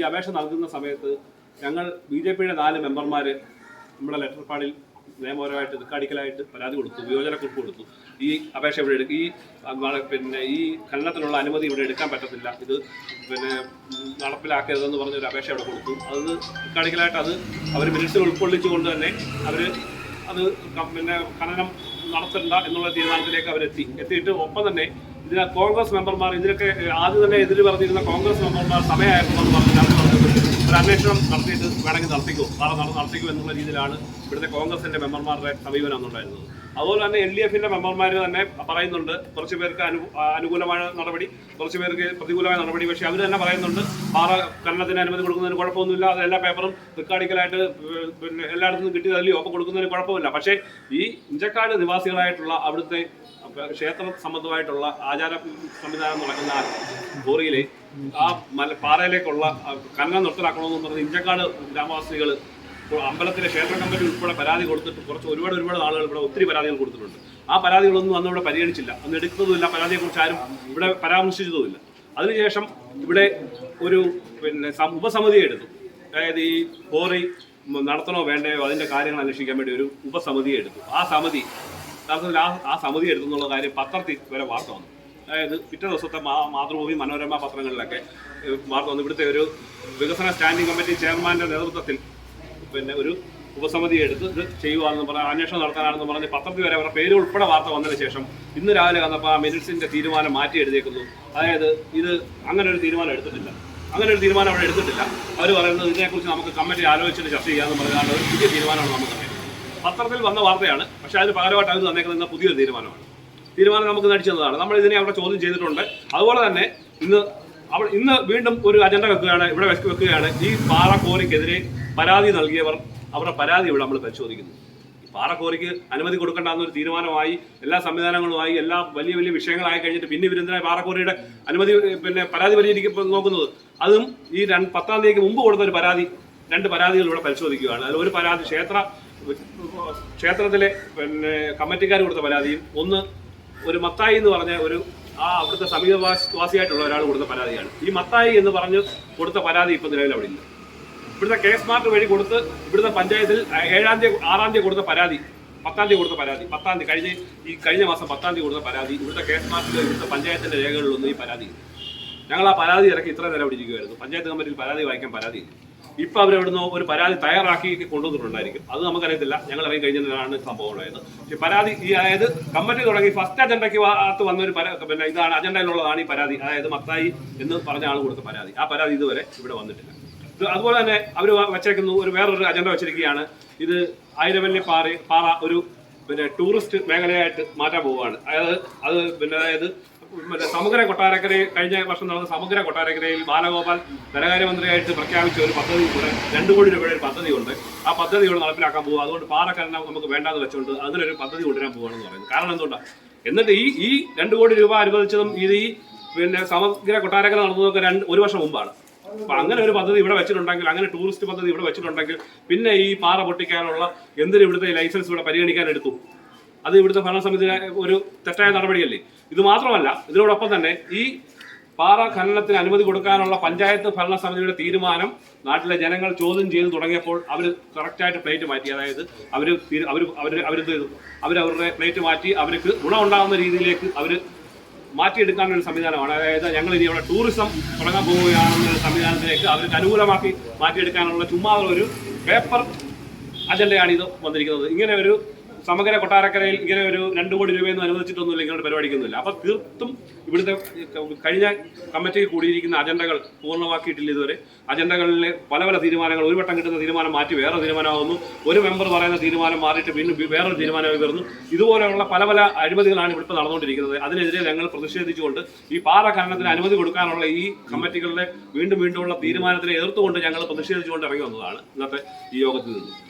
ഈ അപേക്ഷ നൽകുന്ന സമയത്ത് ഞങ്ങൾ ബി ജെ പിയുടെ നാല് മെമ്പർമാർ നമ്മുടെ ലെറ്റർ പാഡിൽ നിയമപരമായിട്ട് റിക്കാർഡിക്കലായിട്ട് പരാതി കൊടുത്തു വിയോജന കുറിപ്പ് കൊടുത്തു. ഈ അപേക്ഷ ഇവിടെ എടുക്കും ഈ പിന്നെ ഈ ഖനനത്തിനുള്ള അനുമതി ഇവിടെ എടുക്കാൻ പറ്റത്തില്ല. ഇത് പിന്നെ നടപ്പിലാക്കരുതെന്ന് പറഞ്ഞൊരു അപേക്ഷ ഇവിടെ കൊടുത്തു. അത് റിക്കാർഡിക്കലായിട്ട് അത് അവർ മിനിറ്റ്സിൽ ഉൾക്കൊള്ളിച്ചുകൊണ്ട് തന്നെ അവർ അത് പിന്നെ ഖനനം നടത്തണ്ട എന്നുള്ള തീരുമാനത്തിലേക്ക് അവരെത്തി. എത്തിയിട്ട് ഒപ്പം തന്നെ ഇതിന് കോൺഗ്രസ് മെമ്പർമാർ ഇതിനൊക്കെ ആദ്യം തന്നെ എതിര് പറഞ്ഞിരുന്ന കോൺഗ്രസ് മെമ്പർമാർ എന്ന് പറഞ്ഞിട്ടാണ് പറഞ്ഞത്. ഒരു അന്വേഷണം നടത്തിയിട്ട് വേണമെങ്കിൽ നടത്തിക്കൂ നാളെ നടത്തിക്കൂ എന്നുള്ള രീതിയിലാണ് ഇവിടുത്തെ കോൺഗ്രസിന്റെ മെമ്പർമാരുടെ സമീപനം എന്നുണ്ടായിരുന്നത്. അതുപോലെ തന്നെ എൽ ഡി എഫിന്റെ മെമ്പർമാർ തന്നെ പറയുന്നുണ്ട് കുറച്ച് പേർക്ക് അനു അനുകൂലമായ നടപടി കുറച്ച് പേർക്ക് പ്രതികൂലമായ നടപടി പക്ഷേ അവർ തന്നെ പറയുന്നുണ്ട് പാറ ഖനനത്തിന് അനുമതി കൊടുക്കുന്നതിന് കുഴപ്പമൊന്നുമില്ല അത് എല്ലാ പേപ്പറും റിക്കാർഡിക്കലായിട്ട് പിന്നെ എല്ലായിടത്തും കിട്ടിയതല്ലയോ ഒപ്പം കൊടുക്കുന്നതിന് കുഴപ്പമില്ല. പക്ഷേ ഈ ഇഞ്ചക്കാട് നിവാസികളായിട്ടുള്ള അവിടുത്തെ ക്ഷേത്ര സംബന്ധമായിട്ടുള്ള ആചാര സംവിധാനം നടക്കുന്ന ബോറിയിലെ ആ മല പാറയിലേക്കുള്ള കന്ന നിർത്തലാക്കണമെന്ന് പറഞ്ഞ് ഇഞ്ചക്കാട് ഗ്രാമവാസികൾ അമ്പലത്തിലെ ക്ഷേത്ര കമ്മിറ്റി ഉൾപ്പെടെ പരാതി കൊടുത്തിട്ട് കുറച്ച് ഒരുപാട് ഒരുപാട് ആളുകൾ ഇവിടെ ഒത്തിരി പരാതികൾ കൊടുത്തിട്ടുണ്ട്. ആ പരാതികളൊന്നും അന്ന് ഇവിടെ പരിഗണിച്ചില്ല. അന്ന് എടുത്തതുമില്ല പരാതിയെക്കുറിച്ച് ആരും ഇവിടെ പരാമർശിച്ചതുമില്ല. അതിനുശേഷം ഇവിടെ ഒരു പിന്നെ ഉപസമിതി എടുത്തു. അതായത് ഈ ബോറി നടത്തണോ വേണ്ടയോ അതിന്റെ കാര്യങ്ങൾ അന്വേഷിക്കാൻ വേണ്ടി ഒരു ഉപസമിതി എടുത്തു. ആ സമിതി യഥാർത്ഥത്തിൽ ആ ആ സമിതി എടുത്തെന്നുള്ള കാര്യം പത്രത്തിൽ വരെ വാർത്ത വന്നു. അതായത് പിറ്റേ ദിവസത്തെ മാതൃഭൂമി മനോരമ പത്രങ്ങളിലൊക്കെ വാർത്ത വന്നു. ഇവിടുത്തെ ഒരു വികസന സ്റ്റാൻഡിംഗ് കമ്മിറ്റി ചെയർമാന്റെ നേതൃത്വത്തിൽ പിന്നെ ഒരു ഉപസമിതി എടുത്ത് ഇത് ചെയ്യുവാണെന്ന് പറഞ്ഞ അന്വേഷണം നടത്താനാണെന്ന് പറഞ്ഞ് പത്രത്തിൽ വരെ അവരുടെ പേര് ഉൾപ്പെടെ വാർത്ത വന്നതിന് ശേഷം ഇന്ന് രാവിലെ വന്നപ്പോൾ ആ മിനിറ്റ്സിന്റെ തീരുമാനം മാറ്റി എഴുതിയേക്കുന്നു. അതായത് ഇത് അങ്ങനെ ഒരു തീരുമാനം എടുത്തിട്ടില്ല. അങ്ങനെ ഒരു തീരുമാനം അവിടെ എടുത്തിട്ടില്ല. അവർ പറയുന്നത് ഇതിനെക്കുറിച്ച് നമുക്ക് കമ്മിറ്റി ആലോചിച്ചിട്ട് ചർച്ച ചെയ്യാമെന്ന് പറഞ്ഞാൽ ഒരു പുതിയ തീരുമാനമാണ് നമുക്ക് പത്രത്തിൽ വന്ന വാർത്തയാണ്. പക്ഷെ അതിന് പകരമായിട്ട് അവർ തന്നേക്കുന്ന പുതിയൊരു തീരുമാനമാണ്. തീരുമാനം നമുക്ക് നടിച്ചതാണ് നമ്മൾ ഇതിനെ അവിടെ ചോദ്യം ചെയ്തിട്ടുണ്ട്. അതുപോലെ തന്നെ ഇന്ന് അവൾ ഇന്ന് വീണ്ടും ഒരു അജണ്ട വെക്കുകയാണ് ഇവിടെ വെക്കുകയാണ്. ഈ പാറക്കോറിക്കെതിരെ പരാതി നൽകിയവർ അവരുടെ പരാതി ഇവിടെ നമ്മൾ പരിശോധിക്കുന്നു. ഈ പാറക്കോറിക്ക് അനുമതി കൊടുക്കേണ്ടെന്നൊരു തീരുമാനമായി എല്ലാ സംവിധാനങ്ങളുമായി എല്ലാ വലിയ വലിയ വിഷയങ്ങളായി കഴിഞ്ഞിട്ട് പിന്നെ ഇവരെന്തിനാണ് പാറക്കോറിയുടെ അനുമതി പിന്നെ പരാതി പരിഹരിക്കപ്പോൾ നോക്കുന്നത്? അതും ഈ പത്താം തീയതിക്ക് മുമ്പ് കൊടുത്ത ഒരു പരാതി രണ്ട് പരാതികൾ ഇവിടെ പരിശോധിക്കുകയാണ്. അതിൽ ഒരു പരാതി ക്ഷേത്ര ക്ഷേത്രത്തിലെ പിന്നെ കമ്മിറ്റിക്കാർ കൊടുത്ത പരാതിയും ഒന്ന് ഒരു മത്തായി എന്ന് പറഞ്ഞ ഒരു ആ അവിടുത്തെ സമീപവാസിയായിട്ടുള്ള ഒരാൾ കൊടുത്ത പരാതിയാണ്. ഈ മത്തായി എന്ന് പറഞ്ഞ് കൊടുത്ത പരാതി ഇപ്പം നിലവിൽ അവിടെ ഇല്ല. ഇവിടുത്തെ കെ സ്മാർട്ട് വഴി കൊടുത്ത് ഇവിടുത്തെ പഞ്ചായത്തിൽ ഏഴാം തീയതി ആറാം തീയതി കൊടുത്ത പരാതി പത്താം തീയതി കൊടുത്ത പരാതി പത്താം തീയതി കഴിഞ്ഞ ഈ കഴിഞ്ഞ മാസം പത്താം തീയതി കൊടുത്ത പരാതി ഇവിടുത്തെ കെ സ്മാർട്ടിൽ ഇവിടുത്തെ പഞ്ചായത്തിന്റെ രേഖകളിലൊന്നും ഈ പരാതി. ഞങ്ങൾ ആ പരാതി ഇറക്കി ഇത്ര നേരം പഞ്ചായത്ത് കമ്മിറ്റിയിൽ പരാതി വായിക്കാൻ പരാതിയില്ല ഇപ്പൊ അവരവിടുന്ന് ഒരു പരാതി തയ്യാറാക്കി കൊണ്ടുവന്നിട്ടുണ്ടായിരിക്കും. അത് നമുക്കറിയത്തില്ല. ഞങ്ങൾ അറിയാൻ കഴിഞ്ഞതാണ് സംഭവം ഉണ്ടായത് പക്ഷെ പരാതി ഈ അതായത് കമ്മിറ്റി തുടങ്ങി ഫസ്റ്റ് അജണ്ടയ്ക്ക് അകത്ത് വന്ന ഒരു പിന്നെ ഇതാണ് അജണ്ടയിലുള്ളതാണ് ഈ പരാതി. അതായത് മത്തായി എന്ന് പറഞ്ഞ ആൾ കൊടുത്ത പരാതി. ആ പരാതി ഇതുവരെ ഇവിടെ വന്നിട്ടില്ല. അതുപോലെ തന്നെ അവർ വെച്ചേക്കുന്നു ഒരു വേറൊരു അജണ്ട വെച്ചിരിക്കുകയാണ്. ഇത് ആയിരവല്ലി പാറ പാറ ഒരു പിന്നെ ടൂറിസ്റ്റ് മേഖലയായിട്ട് മാറ്റാൻ പോവുകയാണ്. അതായത് അത് പിന്നെ അതായത് പിന്നെ സമഗ്ര കൊട്ടാരക്കരയിൽ കഴിഞ്ഞ വർഷം നടന്ന സമഗ്ര കൊട്ടാരക്കരയിൽ ബാലഗോപാൽ ധനകാര്യമന്ത്രിയായിട്ട് പ്രഖ്യാപിച്ച ഒരു പദ്ധതി കൂടെ രണ്ടു കോടി രൂപയുടെ ഒരു പദ്ധതിയുണ്ട്. ആ പദ്ധതി ഇവിടെ നടപ്പിലാക്കാൻ പോകുക അതുകൊണ്ട് പാറക്കരണം നമുക്ക് വേണ്ടാന്ന് വെച്ചുകൊണ്ട് അതിലൊരു പദ്ധതി കൊണ്ടുവരാൻ പോവുകയാണെന്ന് പറയുന്നത്. കാരണം എന്തുകൊണ്ടാണ് എന്നിട്ട് ഈ ഈ രണ്ട് കോടി രൂപ അനുവദിച്ചതും ഇത് ഈ പിന്നെ സമഗ്ര കൊട്ടാരക്കര നടന്നതൊക്കെ രണ്ട് ഒരു വർഷം മുമ്പാണ്. അപ്പൊ അങ്ങനെ ഒരു പദ്ധതി ഇവിടെ വെച്ചിട്ടുണ്ടെങ്കിൽ അങ്ങനെ ടൂറിസ്റ്റ് പദ്ധതി ഇവിടെ വെച്ചിട്ടുണ്ടെങ്കിൽ പിന്നെ ഈ പാറ പൊട്ടിക്കാനുള്ള എന്തിനും ഇവിടുത്തെ ലൈസൻസ് ഇവിടെ പരിഗണിക്കാൻ എടുത്തു. അത് ഇവിടുത്തെ ഭരണസമിതി ഒരു തെറ്റായ നടപടിയല്ലേ? ഇത് മാത്രമല്ല ഇതിനോടൊപ്പം തന്നെ ഈ പാറ ഖനനത്തിന് അനുമതി കൊടുക്കാനുള്ള പഞ്ചായത്ത് ഭരണസമിതിയുടെ തീരുമാനം നാട്ടിലെ ജനങ്ങൾ ചോദ്യം ചെയ്ത് തുടങ്ങിയപ്പോൾ അവർ കറക്റ്റായിട്ട് പ്ലേറ്റ് മാറ്റി. അതായത് അവർ അവർ അവർ അവരെന്ത് ചെയ്തു അവരവരുടെ പ്ലേറ്റ് മാറ്റി അവർക്ക് ഗുണമുണ്ടാകുന്ന രീതിയിലേക്ക് അവർ മാറ്റിയെടുക്കാനുള്ള ഒരു സംവിധാനമാണ്. അതായത് ഞങ്ങൾ ഇനി അവിടെ ടൂറിസം തുടങ്ങാൻ പോവുകയാണെന്നൊരു സംവിധാനത്തിലേക്ക് അവർക്ക് അനുകൂലമാക്കി മാറ്റിയെടുക്കാനുള്ള ചുമ്മാ ഒരു പേപ്പർ അജണ്ടയാണ് ഇത് വന്നിരിക്കുന്നത്. ഇങ്ങനെ ഒരു സമഗ്ര കൊട്ടാരക്കരയിൽ ഇങ്ങനെ ഒരു രണ്ട് കോടി രൂപയൊന്നും അനുവദിച്ചിട്ടൊന്നുമില്ല ഇങ്ങനെ പരിപാടിക്കൊന്നുമില്ല. അപ്പൊ തീർത്തും ഇവിടുത്തെ കഴിഞ്ഞ കമ്മിറ്റിയിൽ കൂടിയിരിക്കുന്ന അജണ്ടകൾ പൂർണമാക്കിയിട്ടില്ല ഇതുവരെ. അജണ്ടകളിലെ പല പല തീരുമാനങ്ങൾ ഒരു വട്ടം കിട്ടുന്ന തീരുമാനം മാറ്റി വേറെ തീരുമാനമാകുന്നു. ഒരു മെമ്പർ പറയുന്ന തീരുമാനം മാറിയിട്ട് വീണ്ടും വേറൊരു തീരുമാനമായി വരുന്നു ഇതുപോലെയുള്ള പല പല അഴിമതികളാണ് ഇവിടുത്തെ നടന്നുകൊണ്ടിരിക്കുന്നത്. അതിനെതിരെ ഞങ്ങൾ പ്രതിഷേധിച്ചുകൊണ്ട് ഈ പാറ ഖനനത്തിന് അനുമതി കൊടുക്കാനുള്ള ഈ കമ്മിറ്റികളുടെ വീണ്ടും വീണ്ടുമുള്ള തീരുമാനത്തിനെ എതിർത്തുകൊണ്ട് ഞങ്ങൾ പ്രതിഷേധിച്ചുകൊണ്ട് ഇറങ്ങി വന്നതാണ് ഇന്നത്തെ ഈ യോഗത്തിൽ നിന്ന്.